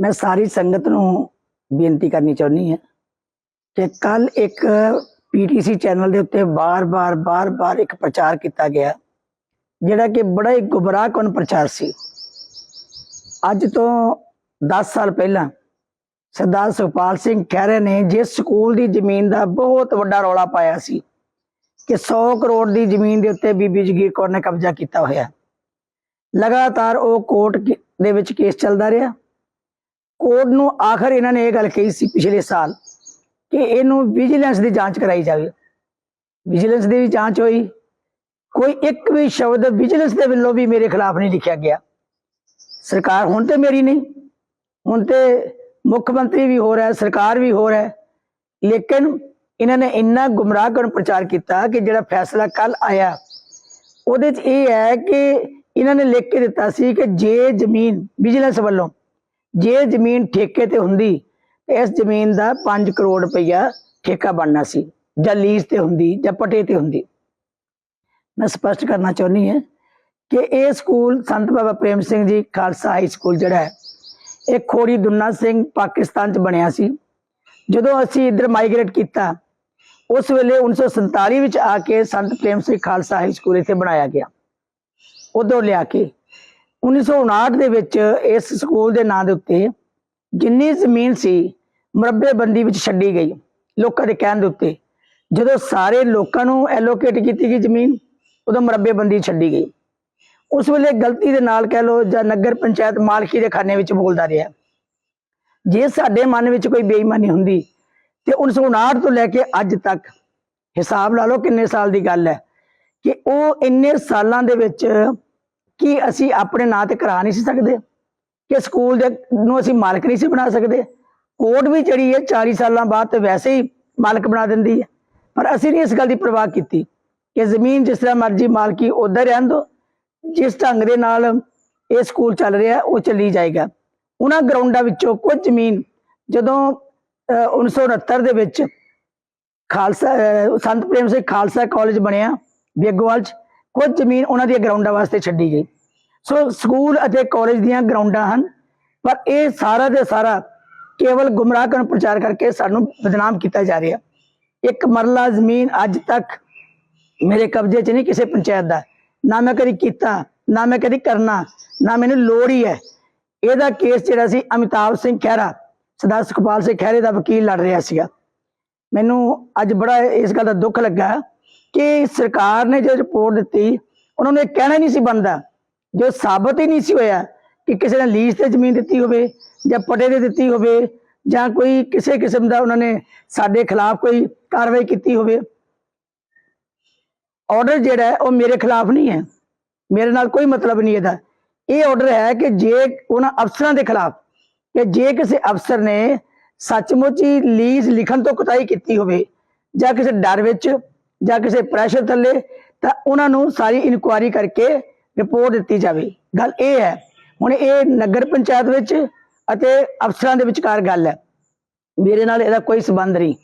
ਮੈਂ ਸਾਰੀ ਸੰਗਤ ਨੂੰ ਬੇਨਤੀ ਕਰਨੀ ਚਾਹੁੰਦੀ ਹਾਂ ਕਿ ਕੱਲ ਇੱਕ ਪੀਟੀਸੀ ਚੈਨਲ ਦੇ ਉੱਤੇ ਬਾਰ-ਬਾਰ ਬਾਰ-ਬਾਰ ਇੱਕ ਪ੍ਰਚਾਰ ਕੀਤਾ ਗਿਆ, ਜਿਹੜਾ ਕਿ ਬੜਾ ਹੀ ਗੁੰਮਰਾਹਕੁਨ ਪ੍ਰਚਾਰ ਸੀ। ਅੱਜ ਤੋਂ 10 ਸਾਲ ਪਹਿਲਾਂ ਸਰਦਾਰ ਸੁਖਪਾਲ ਸਿੰਘ ਖਹਿਰੇ ਨੇ ਜਿਸ ਸਕੂਲ ਦੀ ਜ਼ਮੀਨ ਦਾ ਬਹੁਤ ਵੱਡਾ ਰੌਲਾ ਪਾਇਆ ਸੀ ਕਿ 100 ਕਰੋੜ ਦੀ ਜ਼ਮੀਨ ਦੇ ਉੱਤੇ ਬੀਬੀ ਜਗੀਰ ਕੌਰ ਨੇ ਕਬਜ਼ਾ ਕੀਤਾ ਹੋਇਆ। ਲਗਾਤਾਰ ਉਹ ਕੋਰਟ ਦੇ ਵਿੱਚ ਕੇਸ ਚੱਲਦਾ ਰਿਹਾ। ਕੋਰਟ ਨੂੰ ਆਖਰ ਇਹਨਾਂ ਨੇ ਇਹ ਗੱਲ ਕਹੀ ਸੀ ਪਿਛਲੇ ਸਾਲ ਕਿ ਇਹਨੂੰ ਵਿਜੀਲੈਂਸ ਦੀ ਜਾਂਚ ਕਰਾਈ ਜਾਵੇ। ਵਿਜੀਲੈਂਸ ਦੀ ਵੀ ਜਾਂਚ ਹੋਈ। ਕੋਈ ਇੱਕ ਵੀ ਸ਼ਬਦ ਵਿਜੀਲੈਂਸ ਦੇ ਵੱਲੋਂ ਵੀ ਮੇਰੇ ਖਿਲਾਫ ਨਹੀਂ ਲਿਖਿਆ ਗਿਆ। ਸਰਕਾਰ ਹੁਣ ਤੇ ਮੇਰੀ ਨਹੀਂ। ਹੁਣ ਤੇ ਮੁੱਖ ਮੰਤਰੀ ਵੀ ਹੋ ਰਿਹਾ ਹੈ ਸਰਕਾਰ ਵੀ ਹੋ ਰਿਹਾ। ਹੈ ਲੇਕਿਨ ਇਹਨਾਂ ਨੇ ਇੰਨਾ ਗੁੰਮਰਾਹ ਕਰਨ ਪ੍ਰਚਾਰ ਕੀਤਾ ਕਿ ਜਿਹੜਾ ਫੈਸਲਾ ਕੱਲ ਆਇਆ, ਉਹਦੇ 'ਚ ਇਹ ਹੈ ਕਿ ਇਹਨਾਂ ਨੇ ਲਿਖ ਕੇ ਦਿੱਤਾ ਸੀ ਕਿ ਜੇ ਜ਼ਮੀਨ ਵਿਜੀਲੈਂਸ ਵੱਲੋਂ ਜੇ ਜ਼ਮੀਨ ਠੇਕੇ ਤੇ ਹੁੰਦੀ, ਤੇ ਇਸ ਜ਼ਮੀਨ ਦਾ 5 ਕਰੋੜ ਰੁਪਈਆ ਠੇਕਾ ਬਣਨਾ ਸੀ, ਜਾਂ ਲੀਜ਼ ਤੇ ਹੁੰਦੀ, ਜਾਂ ਪਟੇ ਤੇ ਹੁੰਦੀ। ਮੈਂ ਸਪਸ਼ਟ ਕਰਨਾ ਚਾਹੁੰਦੀ ਹਾਂ ਕਿ ਇਹ ਸਕੂਲ ਸੰਤ ਬਾਬਾ ਪ੍ਰੇਮ ਸਿੰਘ ਜੀ ਖਾਲਸਾ ਹਾਈ ਸਕੂਲ ਜਿਹੜਾ ਹੈ, ਇਹ ਖੋੜੀ ਦੁੰਨਾ ਸਿੰਘ ਪਾਕਿਸਤਾਨ ਚ ਬਣਿਆ ਸੀ। ਜਦੋਂ ਅਸੀਂ ਇੱਧਰ ਮਾਈਗ੍ਰੇਟ ਕੀਤਾ, ਉਸ ਵੇਲੇ 1947 ਵਿੱਚ ਆ ਕੇ ਸੰਤ ਪ੍ਰੇਮ ਸਿੰਘ ਖਾਲਸਾ ਹਾਈ ਸਕੂਲ ਇੱਥੇ ਬਣਾਇਆ ਗਿਆ। ਉਦੋਂ ਲਿਆ ਕੇ 1959 ਦੇ ਵਿੱਚ ਇਸ ਸਕੂਲ ਦੇ ਨਾਂ ਦੇ ਉੱਤੇ ਜਿੰਨੀ ਜ਼ਮੀਨ ਸੀ ਮੁਰੱਬੇਬੰਦੀ ਵਿੱਚ ਛੱਡੀ ਗਈ, ਲੋਕਾਂ ਦੇ ਕਹਿਣ ਦੇ ਉੱਤੇ। ਜਦੋਂ ਸਾਰੇ ਲੋਕਾਂ ਨੂੰ ਐਲੋਕੇਟ ਕੀਤੀ ਗਈ ਜ਼ਮੀਨ, ਉਦੋਂ ਮੁਰੱਬੇਬੰਦੀ ਛੱਡੀ ਗਈ। ਉਸ ਵੇਲੇ ਗਲਤੀ ਦੇ ਨਾਲ ਕਹਿ ਲੋ ਜਾਂ ਨਗਰ ਪੰਚਾਇਤ ਮਾਲਕੀ ਦੇ ਖਾਨੇ ਵਿੱਚ ਬੋਲਦਾ ਰਿਹਾ। ਜੇ ਸਾਡੇ ਮਨ ਵਿੱਚ ਕੋਈ ਬੇਈਮਾਨੀ ਹੁੰਦੀ, ਤੇ 1959 ਤੋਂ ਲੈ ਕੇ ਅੱਜ ਤੱਕ ਹਿਸਾਬ ਲਾ ਲਓ ਕਿੰਨੇ ਸਾਲ ਦੀ ਗੱਲ ਹੈ ਕਿ ਉਹ ਇੰਨੇ ਸਾਲਾਂ ਦੇ ਵਿੱਚ ਕੀ ਅਸੀਂ ਆਪਣੇ ਨਾਂ ਤੇ ਕਰਾ ਨਹੀਂ ਸੀ ਸਕਦੇ? ਕਿ ਸਕੂਲ ਦੇ ਨੂੰ ਅਸੀਂ ਮਾਲਕ ਨਹੀਂ ਸੀ ਬਣਾ ਸਕਦੇ? ਕੋਰਟ ਵੀ ਜਿਹੜੀ ਹੈ 40 ਸਾਲਾਂ ਬਾਅਦ ਤੇ ਵੈਸੇ ਹੀ ਮਾਲਕ ਬਣਾ ਦਿੰਦੀ ਹੈ। ਪਰ ਅਸੀਂ ਨਹੀਂ ਇਸ ਗੱਲ ਦੀ ਪਰਵਾਹ ਕੀਤੀ ਕਿ ਜ਼ਮੀਨ ਜਿਸ ਤਰ੍ਹਾਂ ਮਰਜ਼ੀ ਮਾਲਕੀ ਉਧਰ ਰਹਿਣ ਦੋ ਜਿਸ ਢੰਗ ਦੇ ਨਾਲ ਇਹ ਸਕੂਲ ਚੱਲ ਰਿਹਾ ਉਹ ਚੱਲੀ ਜਾਏਗਾ। ਉਹਨਾਂ ਗਰਾਊਂਡਾਂ ਵਿੱਚੋਂ ਕੁਝ ਜ਼ਮੀਨ ਜਦੋਂ ਅਹ, 1969 ਦੇ ਵਿੱਚ ਖਾਲਸਾ ਸੰਤ ਪ੍ਰੇਮ ਸਿੰਘ ਖਾਲਸਾ ਕਾਲਜ ਬਣਿਆ ਬੇਗਵਾਲ ਚ ਕੁਝ ਜ਼ਮੀਨ ਉਹਨਾਂ ਦੀਆਂ ਗਰਾਊਂਡਾਂ ਵਾਸਤੇ ਛੱਡੀ ਗਈ। ਸੋ ਸਕੂਲ ਅਤੇ ਕਾਲਜ ਦੀਆਂ ਗਰਾਊਂਡਾਂ ਹਨ, ਪਰ ਇਹ ਸਾਰਾ ਦੇ ਸਾਰਾ ਕੇਵਲ ਗੁੰਮਰਾਹ ਕਰਨ ਪ੍ਰਚਾਰ ਕਰਕੇ ਸਾਨੂੰ ਬਦਨਾਮ ਕੀਤਾ ਜਾ ਰਿਹਾ। ਇੱਕ ਮਰਲਾ ਜ਼ਮੀਨ ਅੱਜ ਤੱਕ ਮੇਰੇ ਕਬਜ਼ੇ 'ਚ ਨਹੀਂ ਕਿਸੇ ਪੰਚਾਇਤ ਦਾ। ਨਾ ਮੈਂ ਕਦੀ ਕੀਤਾ, ਨਾ ਮੈਂ ਕਦੀ ਕਰਨਾ, ਨਾ ਮੈਨੂੰ ਲੋੜ ਹੀ ਹੈ। ਇਹਦਾ ਕੇਸ ਜਿਹੜਾ ਸੀ ਅਮਿਤਾਭ ਸਿੰਘ ਖਹਿਰਾ, ਸਰਦਾਰ ਸੁਖਪਾਲ ਸਿੰਘ ਖਹਿਰੇ ਦਾ ਵਕੀਲ ਲੜ ਰਿਹਾ ਸੀਗਾ। ਮੈਨੂੰ ਅੱਜ ਬੜਾ ਇਸ ਗੱਲ ਦਾ ਦੁੱਖ ਲੱਗਾ ਕਿ ਸਰਕਾਰ ਨੇ ਜੋ ਰਿਪੋਰਟ ਦਿੱਤੀ, ਉਹਨਾਂ ਨੂੰ ਇਹ ਕਹਿਣਾ ਨਹੀਂ ਸੀ ਬੰਦਾ ਜੋ ਸਾਬਤ ਹੀ ਨਹੀਂ ਸੀ ਹੋਇਆ ਕਿ ਕਿਸੇ ਨੇ ਲੀਜ਼ ਤੇ ਜ਼ਮੀਨ ਦਿੱਤੀ ਹੋਵੇ ਜਾਂ ਪਟੇ ਤੇ ਦਿੱਤੀ ਹੋਵੇ ਜਾਂ ਕੋਈ ਕਿਸੇ ਕਿਸਮ ਦਾ ਉਹਨਾਂ ਨੇ ਸਾਡੇ ਖਿਲਾਫ ਕੋਈ ਕਾਰਵਾਈ ਕੀਤੀ ਹੋਵੇ। ਆਰਡਰ ਜਿਹੜਾ ਉਹ ਮੇਰੇ ਖਿਲਾਫ ਨਹੀਂ ਹੈ। ਮੇਰੇ ਨਾਲ ਕੋਈ ਮਤਲਬ ਨਹੀਂ ਇਹਦਾ। ਇਹ ਆਰਡਰ ਹੈ ਕਿ ਜੇ ਉਹਨਾਂ ਅਫਸਰਾਂ ਦੇ ਖਿਲਾਫ, ਕਿ ਜੇ ਕਿਸੇ ਅਫਸਰ ਨੇ ਸੱਚਮੁੱਚ ਹੀ ਲੀਜ਼ ਲਿਖਣ ਤੋਂ ਕੁਤਾਈ ਕੀਤੀ ਹੋਵੇ ਜਾਂ ਕਿਸੇ ਡਰ ਵਿੱਚ ਜਾਂ ਕਿਸੇ ਪ੍ਰੈਸ਼ਰ ਥੱਲੇ, ਤਾਂ ਉਹਨਾਂ ਨੂੰ ਸਾਰੀ ਇਨਕੁਆਇਰੀ ਕਰਕੇ ਰਿਪੋਰਟ ਦਿੱਤੀ ਜਾਵੇ। ਗੱਲ ਇਹ ਹੈ, ਹੁਣ ਇਹ ਨਗਰ ਪੰਚਾਇਤ ਵਿੱਚ ਅਤੇ ਅਫਸਰਾਂ ਦੇ ਵਿਚਕਾਰ ਗੱਲ ਹੈ। ਮੇਰੇ ਨਾਲ ਇਹਦਾ ਕੋਈ ਸਬੰਧ ਨਹੀਂ।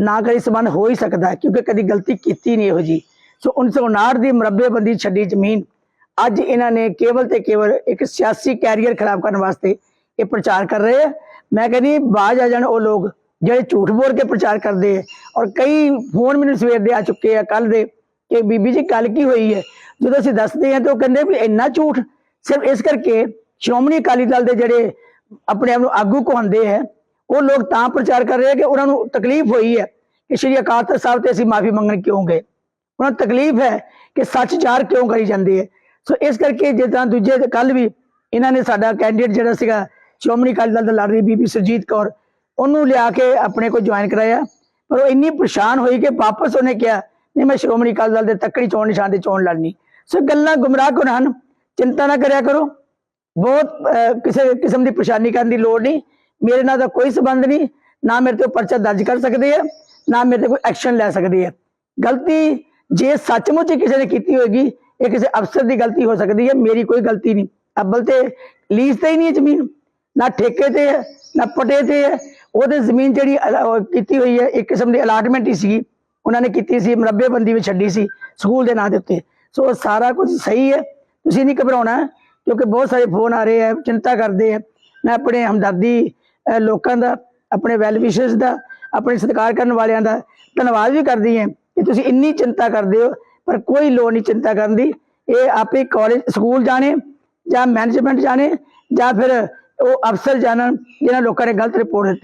ਨਾ ਕਦੀ ਸਬੰਧ ਹੋ ਹੀ ਸਕਦਾ ਕਿਉਂਕਿ ਕਦੀ ਗਲਤੀ ਕੀਤੀ ਨਹੀਂ ਇਹੋ ਜੀ ਸੋ 1959 ਦੀ ਮੁਰੱਬੇਬੰਦੀ ਛੱਡੀ ਜ਼ਮੀਨ। ਅੱਜ ਇਹਨਾਂ ਨੇ ਕੇਵਲ ਤੇ ਕੇਵਲ ਇੱਕ ਸਿਆਸੀ ਕੈਰੀਅਰ ਖਰਾਬ ਕਰਨ ਵਾਸਤੇ ਇਹ ਪ੍ਰਚਾਰ ਕਰ ਰਹੇ ਆ ਮੈਂ ਕਹਿੰਦੀ, ਬਾਜ ਆ ਜਾਣ ਉਹ ਲੋਕ। ਜਿਹੜੇ ਝੂਠ ਬੋਲ ਕੇ ਪ੍ਰਚਾਰ ਕਰਦੇ ਹੈ ਔਰ ਕਈ ਫੋਨ ਮੈਨੂੰ ਸਵੇਰ ਦੇ ਆ ਚੁੱਕੇ ਆ ਕੱਲ ਦੇ, ਕਿ ਬੀਬੀ ਜੀ ਗੱਲ ਕੀ ਹੋਈ ਹੈ? ਜਦੋਂ ਅਸੀਂ ਦੱਸਦੇ ਹਾਂ ਤੇ ਉਹ ਕਹਿੰਦੇ ਵੀ ਇੰਨਾ ਝੂਠ, ਸਿਰਫ ਇਸ ਕਰਕੇ ਸ਼੍ਰੋਮਣੀ ਅਕਾਲੀ ਦਲ ਦੇ ਜਿਹੜੇ ਆਪਣੇ ਆਪ ਨੂੰ ਆਗੂ ਕਹਾਉਂਦੇ ਹੈ, ਉਹ ਲੋਕ ਤਾਂ ਪ੍ਰਚਾਰ ਕਰ ਰਹੇ ਆ ਕਿ ਉਹਨਾਂ ਨੂੰ ਤਕਲੀਫ ਹੋਈ ਹੈ ਕਿ ਸ਼੍ਰੀ ਅਕਾਲ ਤਖਤ ਸਾਹਿਬ ਤੇ ਅਸੀਂ ਮਾਫੀ ਮੰਗਣ ਕਿਉਂ ਗਏ? ਉਹਨਾਂ ਨੂੰ ਤਕਲੀਫ ਹੈ ਕਿ ਸੱਚ ਚਾਰ ਕਿਉਂ ਕਰੀ ਜਾਂਦੇ ਹੈ? ਸੋ ਇਸ ਕਰਕੇ ਜਿੱਦਾਂ ਦੂਜੇ ਕੱਲ ਵੀ ਇਹਨਾਂ ਨੇ ਸਾਡਾ ਕੈਂਡੀਡੇਟ ਜਿਹੜਾ ਸੀਗਾ, ਸ਼੍ਰੋਮਣੀ ਅਕਾਲੀ ਦਲ ਦਾ ਲੜ ਰਹੀ ਬੀਬੀ ਸੁਰਜੀਤ ਕੌਰ ਉਹਨੂੰ ਲਿਆ ਕੇ ਆਪਣੇ ਕੋਲ ਜੁਆਇਨ ਕਰਾਇਆ। ਪਰ ਉਹ ਇੰਨੀ ਪਰੇਸ਼ਾਨ ਹੋਈ ਕਿ ਵਾਪਸ ਉਹਨੇ ਕਿਹਾ, ਨਹੀਂ, ਮੈਂ ਸ਼੍ਰੋਮਣੀ ਅਕਾਲੀ ਦਲ ਦੇ ਤੱਕੜੀ ਚੋਣ ਨਿਸ਼ਾਨ ਤੇ ਚੋਣ ਲੜਨੀ। ਸੋ ਗੱਲਾਂ ਗੁੰਮਰਾਹ ਕੋਨ ਹਨ। ਚਿੰਤਾ ਨਾ ਕਰਿਆ ਕਰੋ। ਬਹੁਤ ਕਿਸੇ ਕਿਸਮ ਦੀ ਪਰੇਸ਼ਾਨੀ ਕਰਨ ਦੀ ਲੋੜ ਨਹੀਂ। ਮੇਰੇ ਨਾਲ ਤਾਂ ਕੋਈ ਸਬੰਧ ਨਹੀਂ। ਨਾ ਮੇਰੇ ਤੇ ਪਰਚਾ ਦਰਜ ਕਰ ਸਕਦੇ ਆ, ਨਾ ਮੇਰੇ ਤੇ ਕੋਈ ਐਕਸ਼ਨ ਲੈ ਸਕਦੇ ਆ। ਗਲਤੀ ਜੇ ਸੱਚਮੁੱਚ ਕਿਸੇ ਨੇ ਕੀਤੀ ਹੋਏਗੀ, ਇਹ ਕਿਸੇ ਅਫਸਰ ਦੀ ਗਲਤੀ ਹੋ ਸਕਦੀ ਹੈ। ਮੇਰੀ ਕੋਈ ਗਲਤੀ ਨਹੀਂ। ਅੱਬਲ ਤੇ ਲੀਜ਼ ਤੇ ਹੀ ਨਹੀਂ ਜ਼ਮੀਨ। ਨਾ ਠੇਕੇ ਤੇ ਹੈ, ਨਾ ਪਟੇ ਤੇ ਹੈ। ਉਹਦੇ ਜ਼ਮੀਨ ਜਿਹੜੀ ਅਲਾ- ਕੀਤੀ ਹੋਈ ਹੈ, ਇੱਕ ਕਿਸਮ ਦੀ ਅਲਾਟਮੈਂਟ ਹੀ ਸੀਗੀ। ਉਹਨਾਂ ਨੇ ਕੀਤੀ ਸੀ, ਮੁਰੱਬੇਬੰਦੀ ਵਿੱਚ ਛੱਡੀ ਸੀ, ਸਕੂਲ ਦੇ ਨਾਂ ਦੇ ਉੱਤੇ। ਸੋ ਸਾਰਾ ਕੁਝ ਸਹੀ ਹੈ। ਤੁਸੀਂ ਨਹੀਂ ਘਬਰਾਉਣਾ, ਕਿਉਂਕਿ ਬਹੁਤ ਸਾਰੇ ਫੋਨ ਆ ਰਹੇ ਆ, ਚਿੰਤਾ ਕਰਦੇ ਆ। ਮੈਂ ਆਪਣੇ ਹਮਦਰਦੀ ਲੋਕਾਂ ਦਾ, ਆਪਣੇ ਵੈਲ ਵਿਸ਼ਰਸ ਦਾ, ਆਪਣੇ ਸਤਿਕਾਰ ਕਰਨ ਵਾਲਿਆਂ ਦਾ ਧੰਨਵਾਦ ਵੀ ਕਰਦੀ ਹਾਂ ਕਿ ਤੁਸੀਂ ਇੰਨੀ ਚਿੰਤਾ ਕਰਦੇ ਹੋ, ਪਰ ਕੋਈ ਲੋੜ ਨਹੀਂ ਚਿੰਤਾ ਕਰਨ ਦੀ। ਇਹ ਆਪੇ ਕਾਲਜ ਸਕੂਲ ਜਾਣੇ, ਜਾਂ ਮੈਨੇਜਮੈਂਟ ਜਾਣੇ, ਜਾਂ ਫਿਰ ਉਹ ਅਫਸਰ ਜਾਣਨ ਜਿਹਨਾਂ ਲੋਕਾਂ ਨੇ ਗਲਤ ਰਿਪੋਰਟ ਦਿੱਤੀ।